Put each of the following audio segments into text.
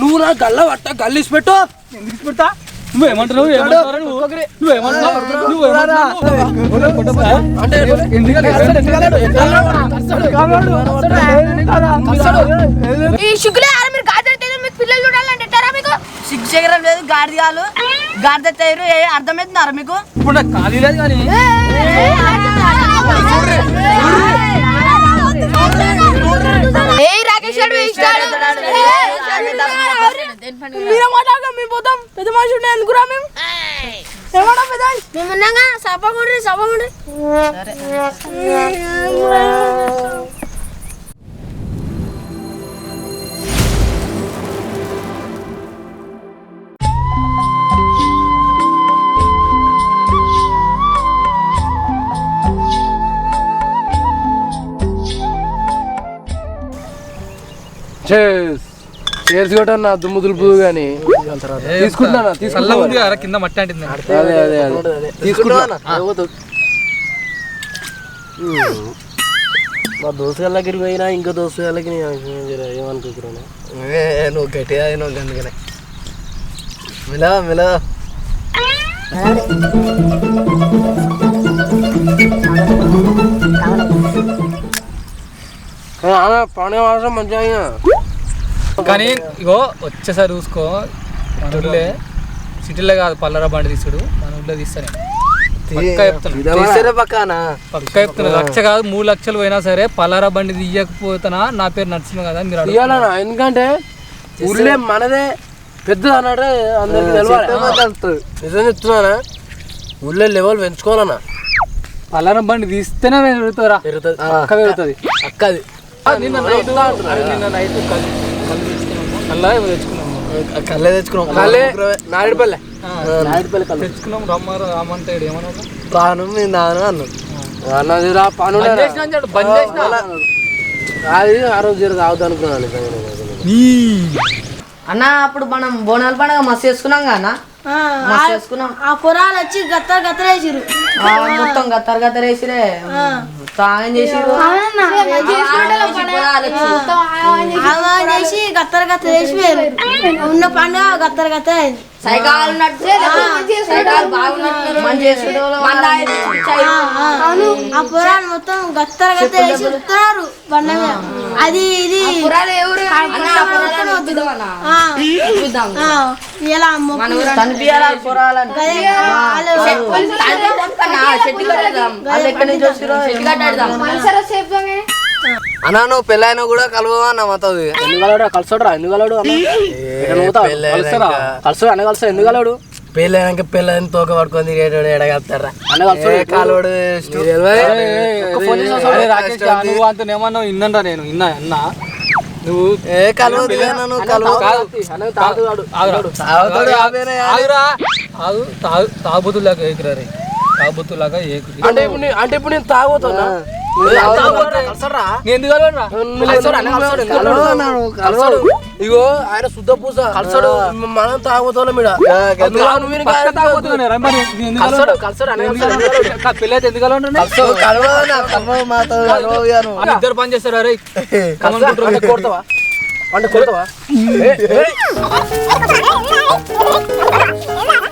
నువ్వు నా గల్ల పట్ట గల్లిసి పెట్టు ఎందుకు పెడతా నువ్వు ఈ మీరు గాజెడితే మీకు పిల్లలు చూడాలంటే ఎట్టారా మీకు సిగ్గు శేఖరం లేదు గాడిదాలు గాడిద తయారు అర్థమవుతున్నారా మీకు ఇప్పుడు ఖాళీ లేదు కానీ ఏ రాకేష్ గారు ఇష్టాడు మీరే మాట్లాడదాం మేము పోతాం. పెద్ద మనుషులు ఎందుకురా మేము? ఏమన్నా పెద్ద? మేము ఉన్నాగా సభగుండ్రి సభగుండ్రి చేస్ చేర్స్ కూడా నా దుమ్ము దులుపు కానీ తీసుకుంటున్నా తీసుకుంటా కదా మట్టి అంటింది. అదే అదే అదే. తీసుకుంటున్నా. మా దోస్తు దగ్గరికి పోయినా ఇంకో దోస్తు వాళ్ళకి ఏమనుకుంటున్నాను నువ్వు గట్టిగా అయినావు అందుకనే. మిలవా మిలవా మంచిగా కానీ ఇగో వచ్చేసారి చూసుకో. మన ఊళ్ళే సిటీలో కాదు పల్లర బండి తీసుడు. మన ఊళ్ళో తీస్తానే పక్కా చెప్తున్నా. తీసేరే పక్కనా? పక్కా చెప్తున్నా. లక్ష కాదు మూడు లక్షలు పోయినా సరే పల్లర బండి తీయకపోతున్నా నా పేరు నరసింహ కదా మీరు ఎందుకంటే ఊళ్ళే మనదే పెద్దది అన్నాడే అందరికి తెలవాలి. నిజం చెప్తున్నానా? ఊళ్ళో లెవెల్ పెంచుకోవాలన్నా. పల్లర బండి తీస్తేనే పెరుగుతారా పెరుగుతుంది. పక్క పెరుగుతుంది. అక్కది. నిన్న నైట్ నిన్న నైట్ కళ్ళు కళ్ళు తెచ్చుకున్నాము. కల్లా ఏమో తెచ్చుకున్నాము. కళ్ళే తెచ్చుకున్నాం కాలే నాయుడుపల్లె నాయుడుపల్లి కళ్ళు. తెచ్చుకున్నాం రమ్మారు రామంటే ఏమన్నా పాను మీ అన్నాడు. బంద్. అది ఆ రోజు జర అన్న అప్పుడు మనం బోనాల పండుగ మస్తు చేసుకున్నాం కదా ఆ పొరాలు వచ్చి గత్త గత్తరేసిరు ఆ, మొత్తం గత్తర్ గత్తర్ వేసిరే. తాగం చేసిరు ఆవాజ్ చేసి గత్తర గత్తర వేసి పోయారు ఉన్న పండుగ గత్తర సైకాలు నడిచే సైకాలు బాగున్నట్టు అవును ఆ పొరాలు మొత్తం గత్తర గత్తర వేసి ఉత్తున్నారు బండ మీద. అది ఇది. కట్టేద్దాం అన్నా నువ్వు పెళ్ళైనా కూడా కలవవా అన్న మాతో ఎందుకు కలవడు? కలిసాడు రా ఎందుకు కలవడు అన్న? కలుస్తాడు ఎందుకు కలవడు? పెళ్ళైనాక పెళ్ళని తోక పట్టుకొని తిరిగేటోడు ఎడగలుగుతారా నువ్వు అంత ఏమన్నావు ఇన్నంరా నేను ఇన్నా అన్నా నువ్వు ఏ తాగుబోతులాగా ఏకురా రే తాగుబోతులాగా ఏకురి అంటే ఇప్పుడు అంటే ఇప్పుడు నేను తాగుతున్నా ఇగో ఆయన శుద్ధ పూస కలసడు మనం తాగుతాం నేను ఎందుకు ఇద్దరు పని చేస్తారు అరే కొడతావా అంటే కొడతావా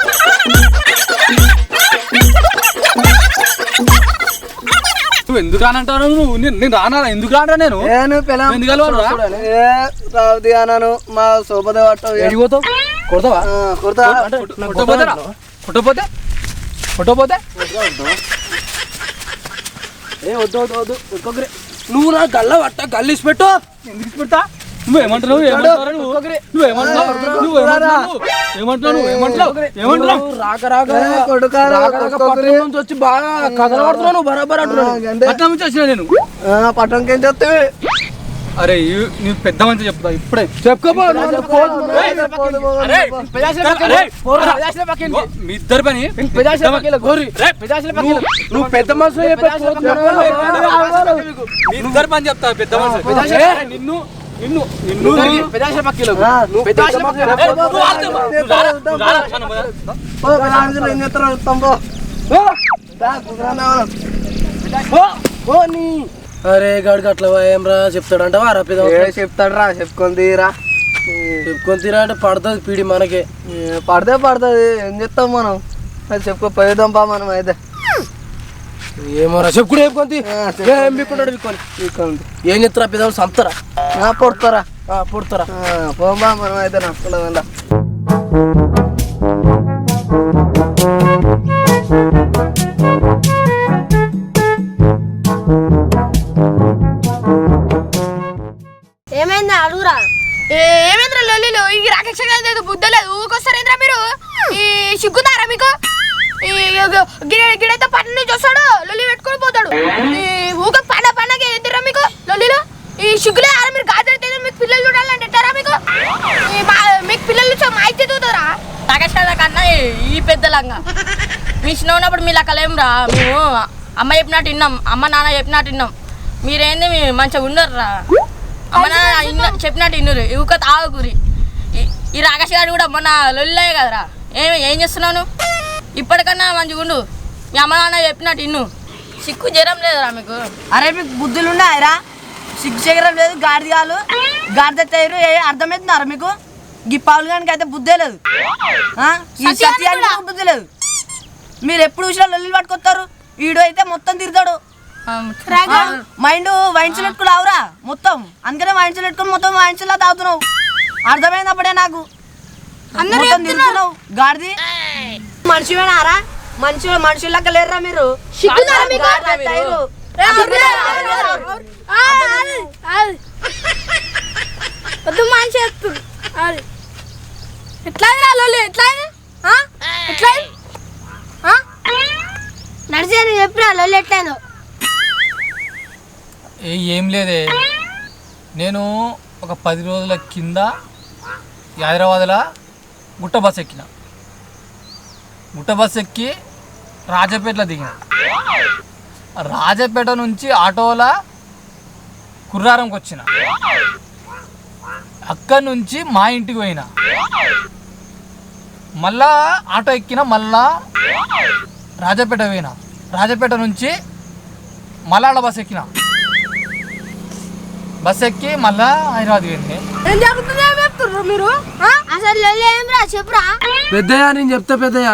ఎందుకు రానంటావు నువ్వు నేను నేను రానా ఎందుకు రానరా నేను. ఎందుకు? ఏ అన్నాను మా సోపద పట్టవు ఎడిపోతావు కొడతావా? కొట్టపోతే కొట్టపోతే కొట్టపోతే ఏ వద్దు వద్దు వద్దు. ఒక్కొక్కరే నువ్వు నా గల్ల పట్ట గల్లిసి పెట్టు. ఎందుకు పెడతా నువ్వేమంటున్నావు? నువ్వు? నువ్వు నువ్వు నుంచి వచ్చి బాగా కథలు పడుతున్నావు నువ్వు బరాబర్ అంటున్నావు. అంతే పట్నం నుంచి వచ్చిన నేను? పట్టణంకి ఏం అరే నీకు పెద్ద మంచి చెప్తా ఇప్పుడే. మీ ఇద్దరు పని. నువ్వు- నువ్వు పెద్ద మనసు చెప్పే. మీ ఇద్దరు పని చెప్తా పెద్ద మనిషి ఏ? అరే, నిన్ను నిన్ను నువ్వు నువ్వు ఆడతావా? నువ్వు గాడికి అట్లా ఏం రా చెప్తాడంట వారా పెద్ద ఏ చెప్తాడు రా చెప్పుకొని తీరా. చెప్పుకొని తీరా అంటే పడుతుంది పీడి మనకే. పడితే పడుతుంది. ఏం చెప్తాం మనం? అది చెప్పుకో పోయేద్దాం పా మనం అయితే. ఏమో రా చెప్పుకుంటే చెప్పుకొని. ఏం బిక్కుంటాడు బిక్కొని ఇక్కండి. ఏం చెప్తారా పెద్దవాళ్ళు సంపుతారా? ఆ, పొడతారా? ఆ, పుడతారా? ఆ, పోమా మనం అయితే నక్కలేదా ఏమైంది అడుగురా? ఏమైందిరా లొల్లిలో? ఈ రాక్షస లేదు బుద్ధ లేదు. ఊకొస్తారేంద్రా మీరు? ఈ సిగ్గుతారా మీకు? ఈ గిడ- గిడైతే పట్టణ నుంచి వస్తాడు. లొల్లి పెట్టుకొని పోతాడు. ఈ ఊక పండ పండగ ఎదురా మీకు లొల్లిలో? ఈ సిగ్గులే ఆరా మీరు గాజెడితే మీకు పిల్లలు చూడాలంటే ఎట్టారా మీకు ఈ మా- మీకు పిల్లలు చూ- మా అయితే చూతారా కన్నా ఈ పెద్ద లంగా మీ చిన్న ఉన్నప్పుడు మీ లెక్కలేం రా మేము అమ్మ చెప్పినట్టు విన్నాం అమ్మ నాన్న చెప్పినట్టు విన్నాం. మీరేంది మంచిగా ఉండరు రా అమ్మ నాన్న చెప్పినట్టు ఇన్నురు ఇవుక తాగురి ఈ- రాకేష్ గారు కూడా మొన్న లొల్లే కదరా. ఏం ఏం చేస్తున్నావు ఇప్పటికన్నా మంచిగా ఉండు. మీ అమ్మ నాన్న చెప్పినట్టు ఇన్ను సిక్కు జ్వరం లేదురా మీకు. అరే మీకు బుద్ధులు ఉన్నాయరా సిగ్గు శేఖరం లేదు గాడిదిగాలు గాడిద తయారు ఏ అర్థమవుతున్నారా మీకు? ఈ పావులు గానికి అయితే బుద్ధే లేదు. ఆ? ఈ సత్యానికి బుద్ధి లేదు. మీరు ఎప్పుడు చూసినా లొల్లి పట్టుకొస్తారు. ఈడు అయితే మొత్తం తిరుగుతాడు మైండ్ వైన్స్ పెట్టుకుని ఆవురా మొత్తం. అందుకనే వైన్స్ పెట్టుకుని మొత్తం వైన్స్ లా తాగుతున్నావు. అర్థమైనప్పుడే నాకు. మొత్తం తిరుగుతున్నావు. గాడిది. మనిషివేనారా? మనిషి మనుషులకి లేరురా మీరు? గాడిద మనిషి. ఎట్లయింది రా లొల్లి? ఎట్లయింది? ఆ? ఎట్లయింది? ఆ? నడిచేది చెప్పినా లొల్లి ఎట్లయిందో. ఏ ఏం లేదే. నేను ఒక పది రోజుల కింద హైదరాబాద్లో గుట్ట బస్ ఎక్కిన. గుట్ట బస్ ఎక్కి రాజపేటలో దిగిన. రాజపేట నుంచి ఆటోలో కుర్రారంకి వచ్చిన అక్కడి నుంచి మా ఇంటికి పోయిన. మళ్ళా ఆటో ఎక్కిన మళ్ళా రాజపేట పోయిన. రాజపేట నుంచి మళ్ళా బస్ ఎక్కిన. బస్ ఎక్కి మళ్ళా హైదరాబాద్ పోయింది. మీరు? అసలు చెప్పురా. పెద్దయ్య నేను చెప్తా పెద్దయ్య.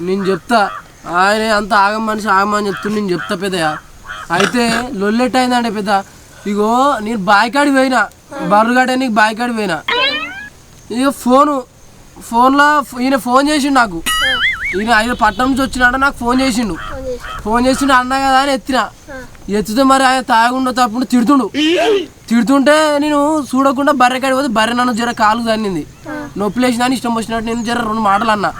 నేను చెప్తా. ఆయన అంత ఆగం మనిషి ఆగమని చెప్తున్నా నేను చెప్తా పెద్దయ్య. అయితే లొల్లెట్ అయిందంటే పెద్ద ఇగో నేను బాయికాడికి పోయినా. బర్రుగాడే నీకు బాయికాడికి పోయినా. ఇక ఫోను ఫోన్లో ఈయన ఫోన్ చేసిండు నాకు. ఈయన ఆయన పట్టణం నుంచి వచ్చినాడు నాకు ఫోన్ చేసిండు. ఫోన్ చేసిండు అన్నా కదా అని ఎత్తిన. ఎత్తితే మరి ఆయన తాగుండో తప్పుడు తిడుతుండు. తిడుతుంటే నేను చూడకుండా బర్రె కాడి పోతే బర్రె నన్ను జర కాలు తన్నింది. నొప్పి లేచిన ఇష్టం వచ్చినట్టు నేను జర రెండు మాటలు అన్నా.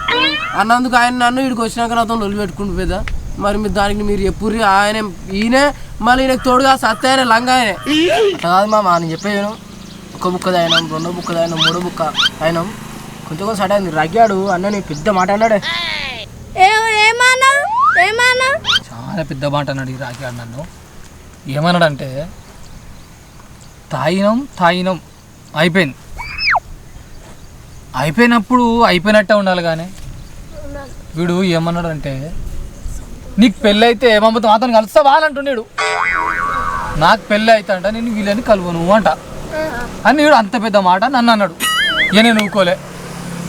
అన్నందుకు ఆయన నన్ను ఇక్కడికి వచ్చినాక నాతో నొలి పెట్టుకుంటు పెద్ద. మరి మీరు దానికి మీరు ఎప్పుడు ఆయన ఈయనే మళ్ళీ ఈయనకు తోడుగా సత్త ఆయన లంగా ఆయనే కాదు మామ నేను చెప్పేను ఒక బుక్క అయినాం రెండో బుక్క అయినాం మూడో బుక్క అయినాం. కొంచెం కొంచెం సడన్ అయింది రగ్గాడు అన్నని పెద్ద మాట అన్నాడే. చాలా పెద్ద మాట అన్నాడు ఈ రాఖీ ఆడు నన్ను. ఏమన్నాడంటే తాయినం తాయినం అయిపోయింది. అయిపోయినప్పుడు అయిపోయినట్టే ఉండాలి కానీ వీడు ఏమన్నాడంటే నీకు పెళ్ళి అయితే ఏమమ్మతో అతను కలుస్తావా అని అంటున్నాడు నాకు పెళ్ళి అయితే అంట నేను వీళ్ళని కలువను అంట. అని వీడు అంత పెద్ద మాట నన్ను అన్నాడు. ఇక నేను ఊకోలే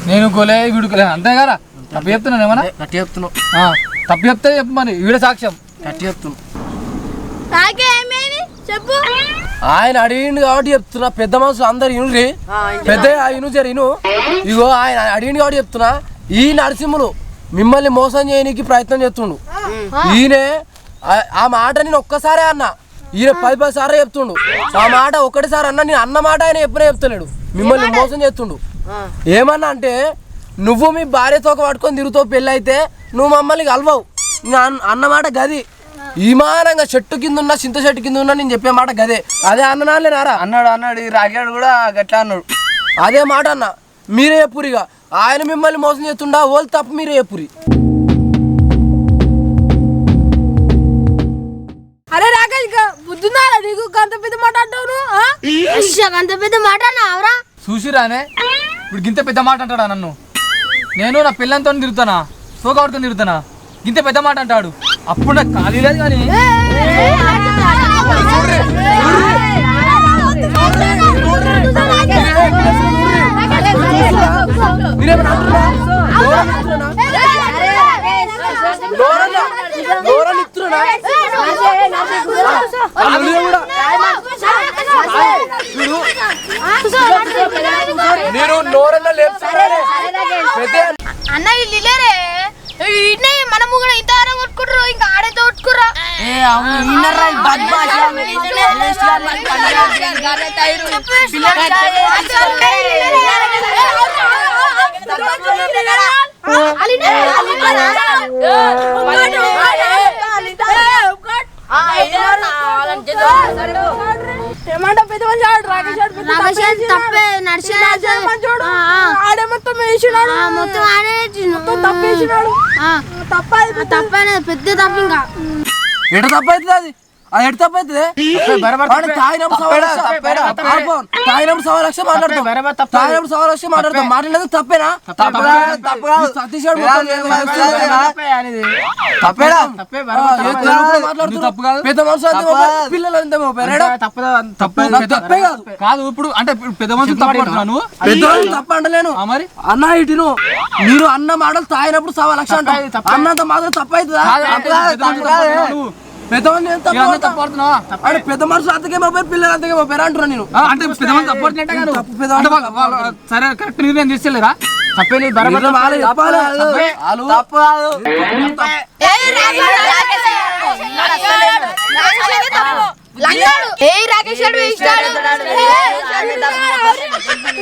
నేను ఊకోలే వీడుకోలే అంతే కదా? తప్పు చెప్తున్నాను ఏమన్నా? గట్టి చెప్తున్నావు ఆ, తప్పు చెప్తే చెప్పు మరి వీడ సాక్ష్యం. గట్టి చెప్తున్నావు నాకే ఏమైంది చెప్పు. ఆయన అడిగిండు కాబట్టి చెప్తున్నా. పెద్ద మనుషులు అందరు ఇనురి పెద్ద ఇను జర ఇను ఇగో ఆయన అడిగిండు కాబట్టి చెప్తున్నా. ఈ నరసింహులు మిమ్మల్ని మోసం చేయడానికి ప్రయత్నం చేస్తుండు. ఈయనే ఆ- మాట నేను ఒక్కసారే అన్నా. ఈయన పది పది సార్లు చెప్తుండు. ఆ మాట ఒకటిసారి అన్నా నేను అన్న మాట ఆయన ఎప్పుడే చెప్తలేడు. మిమ్మల్ని మోసం చేస్తుండు. ఏమన్నా అంటే నువ్వు మీ భార్యతో ఒక పట్టుకొని తిరుగుతావు పెళ్ళి అయితే నువ్వు మమ్మల్ని కలవవు. నేను అన్న- అన్నమాట గది. ఈమానంగా చెట్టు కింద ఉన్నా చింత చెట్టు కింద ఉన్నా నేను చెప్పే మాట గదే. అదే అన్ననాలే నారా? అన్నాడు అన్నాడు ఈ రాగాడు కూడా గట్లా అన్నాడు. అదే మాట అన్న. మీరే చెప్పురిగా ఆయన మిమ్మల్ని మోసం చేస్తుండా వాళ్ళు తప్ప మీరే చెప్పురి అరే రాకేష్ బుద్ధున్నారా నీకు గంత పెద్ద మాట అంటావు గంత పెద్ద మాట అన్నావురా చూసిరానే ఇప్పుడు గింత పెద్ద మాట అంటాడా నన్ను నేను నా పిల్లలతో తిరుగుతానా సోకాడుతో తిరుగుతానా గింత పెద్ద మాట అంటాడు అప్పుడు నాకు ఖాళీ లేదు కానీ నోరన్నా పెద్ద అన్న వీళ్ళు లేరే ఇన్నే మనము కూడా ఇంత ఆరం కొట్టుకుర్రు ఇంకా ఆడైతే కొట్టుకుర్రా ఏ అవును బద్మాష్ గాని ఆడు రాకేష్ ఆడు పెద్ద తప్పే నడిచిన మంచోడు. ఆడే మొత్తం వేసినాడు. మొత్తం ఆడే మొత్తం తప్పేసినాడు. తప్ప తప్పైనది పెద్ద తప్పు ఇంకా. ఎట తప్పైతుంది అది? అది ఎట తప్పైతుంది. వాడు తాగినప్పుడు సవా లక్ష? లక్ష? మాట్లాడతాం తాగినప్పుడు సవా లక్ష? మాట్లాడతాం మాట్లాడలేదు తప్పేనా? సతీష్. పెద్ద మనుషులు పిల్లలు అంతే? తప్పే కాదు కాదు. ఇప్పుడు అంటే పెద్ద మనుషులు తప్పు అంటలేను. మరి? అన్న ఇటును. మీరు అన్న మాటలు తాగినప్పుడు సవా లక్ష అంటారు అన్నంత మాత్రం తప్పైతుందా? పెద్దవాళ్ళు నేను తప్పు ఇవన్నీ పడతా. తప్పు పడుతున్నావా? అంటే పెద్ద మనుషులు అంతకే మోపారు పిల్లలు అంతకే మోపారు అంటున్నా నేను. అంటే పెద్ద. తప్పు సరే కరెక్ట్ నిర్ణయం తీసుకోలేరా తప్పేది ఏ రాకేష్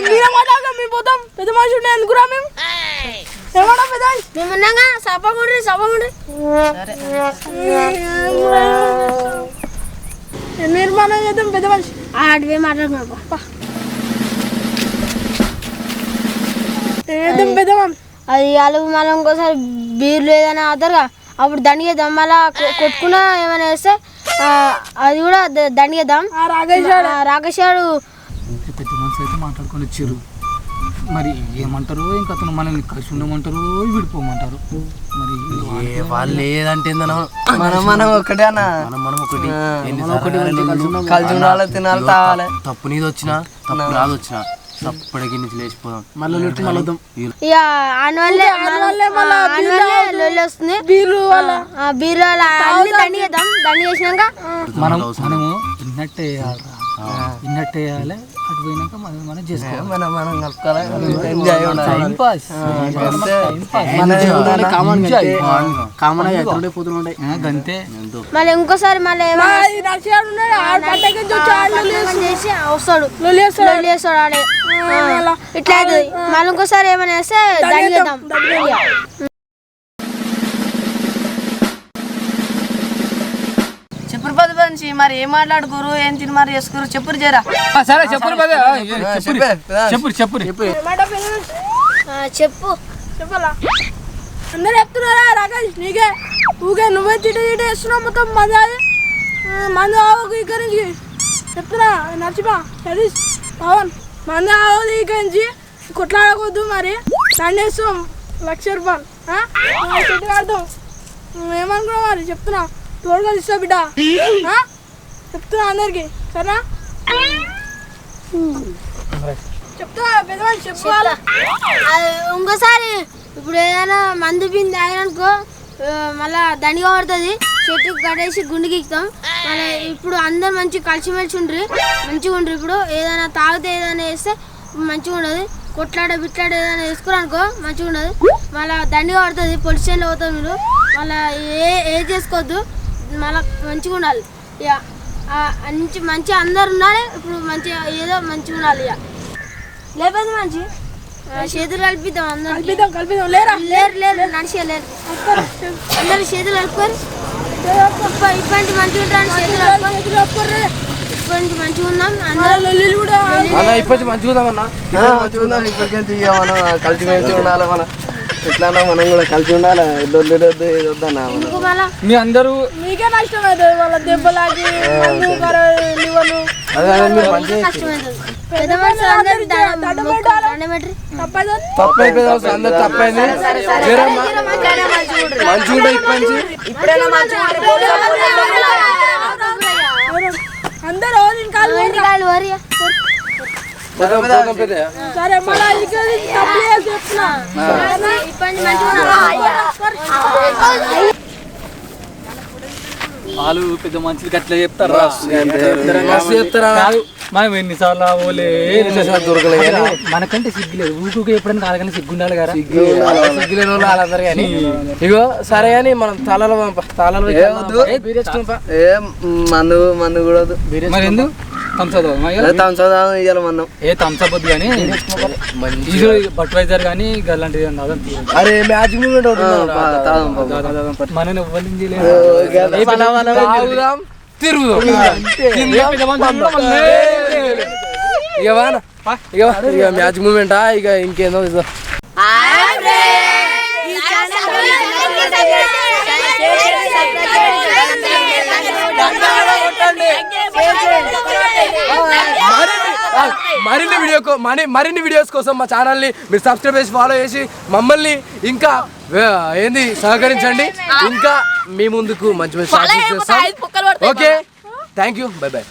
మీరే మాట్లాడదాం మేము పోతాం. పెద్ద ఎందుకురా మేము? ఏమన్నా నిర్మాణం చేద్దాం పెద్ద మనిషి. మాట్లాడుకున్నాం. అది వాళ్ళు మళ్ళీ ఇంకోసారి బీర్లు ఏదైనా అవుతారుగా అప్పుడు దండిగేద్దాం మళ్ళా కొట్టుకున్నా ఏమైనా వేస్తే అది కూడా దండిగేద్దాం ఆ రాకేష్ రాకేష్ గారు పెద్ద మనుషులు అయితే మాట్లాడుకొని వచ్చారు. మరి ఏమంటారు ఇంకా అతను మనల్ని కలిసి ఉండమంటారు విడిపోమంటారు. మరి ఏ వాళ్ళు ఏదంటే. మనం మనం ఒకటే అన్న. మనం ఒకటి. కలిసి ఉండాలి తినాలి తాగాలి. తప్పు నీది వచ్చినా తప్పు రాదు వచ్చినా తప్పటికి నుంచి లేచిపోదాం. మళ్ళీ వస్తుంది. చేసినాక మనం మనము వేయాలిరా ఇన్నట్టు వేయాలి అటు పోయినాక మనం మనం చేసుకోవాలి. మనం మనం కలుపుకోవాలి ఎంజాయ్ ఉండాలి. టైం పాస్ అంతే. మళ్ళీ ఇంకోసారి మళ్ళీ చేసి వస్తాడు. చేస్తాడు. ఆడే. ఇట్లా మళ్ళీ ఇంకోసారి ఏమైనా వేస్తే దండిగేద్దాం మనిషి మరి ఏం మాట్లాడుకోరు ఏం తిని మరి చేసుకోరు చెప్పురు జరా. సరే చెప్పురు పదే. చెప్పురు చెప్పే. చెప్పురు చెప్పురు ఆ, చెప్పు చెప్పాలా? అందరు చెప్తున్నారా రాకేష్? నీకే? ఊకే నువ్వే తిట్టి తిట్టి వేస్తున్నావు మొత్తం మంది అది. మంది ఆవకు ఇక్కడి నుంచి. చెప్తున్నా నడిచిపా సరీష్ పవన్ మంది ఆవదు ఇక్కడి నుంచి. కొట్లాడకూడదు మరి. వేస్తాం లక్ష రూపాయలు. చెట్టు కడతాం. ఏమనుకున్నావు మరి? చెప్తున్నా. తోడుగా ఇస్తా బిడ్డ. చెప్తున్నా అందరికి. సరేనా? చెప్తున్నా పెద్ద చెప్పుకోవాలా అది ఇంకోసారి ఇప్పుడు ఏదైనా మందు పిండి తాగిననుకో మళ్ళా దండిగా పడుతుంది. చెట్టు కట్టేసి గుండెకి ఎక్కుతాం మళ్ళీ ఇప్పుడు అందరు మంచిగా కలిసిమెలిసి ఉండ్రి. మంచిగా ఉండ్రి. ఇప్పుడు ఏదైనా తాగితే ఏదైనా వేస్తే మంచిగా ఉండదు. కొట్లాడ బిట్లాడ ఏదైనా వేసుకోరనుకో మంచిగా ఉండదు. మళ్ళీ దండిగా పడుతుంది. పోలీస్ పోతాం మీరు. మళ్ళీ ఏ ఏ చేసుకోవద్దు. మళ్ళీ మంచిగా ఉండాలి. ఇక ఆ, మంచి మంచిగా అందరు ఉండాలి ఇప్పుడు మంచిగా ఏదో మంచిగా ఉండాలి ఇక. లేకపోతే మంచి చేతులు కలిపిద్దాం అందరికి. కల్పిద్దాం కల్పిద్దాం లేరా? లేరు లేరు నడిచే లేరు. అందరు చేతులు కలుపుకొని. ఇప్ప- ఇప్పటి మంచిగా ఉంటాను చేతులు పట్టుకో. ఇప్పటి మంచిగా ఉన్నాం అందరూ. లొల్లిలు కూడా అన్న ఇప్పటి మంచిగా ఉందామన్నా చూద్దాం ఇప్పటికెళ్ళి ఇక మనం కలిసిమెలిసి ఉండాలి మన ఎట్లన్నా మనం కూడా కలిసి ఉండాలి? మనం. ఎందుకు మళ్ళా మీ అందరూ మీకే నష్టం అవుతుంది వాళ్ళ దెబ్బలాగి అందరూ కాలు సరే మళ్ళీ వాళ్ళు పెద్ద మనుషులు గట్లా చెప్తారా? మనం ఎన్నిసార్లు ఓలే ఎన్నిసార్లు దొరకలే కానీ. మనకంటే సిగ్గులేదు ఊరికి ఎప్పుడైనా కాలకన్నా సిగ్గుండాలి కదా? సిగ్గులేని వాళ్ళు వాళ్ళందరూ కానీ. ఇగో సరే కానీ మనం తాళాలు పంప తాళాలు ఏ వద్దు. ఏ మందు మందు కూడా మరి ఎందుకు? ఏ తంసప్ వద్దు కానీ ఇది బట్వైజర్ కానీ అలాంటిది. అరే మ్యాచ్ మూమెంట్. మనని తాగుదాం, తిరుగుదాం. ఇక మూమెంటా? ఇక ఇంకేందో ఇదో. మరిన్ని వీడియో మరి మరిన్ని వీడియోస్ కోసం మా ఛానల్ని మీరు సబ్స్క్రైబ్ చేసి ఫాలో చేసి మమ్మల్ని ఇంకా ఏంది సహకరించండి ఇంకా మీ ముందుకు మంచి మంచి okay thank you bye bye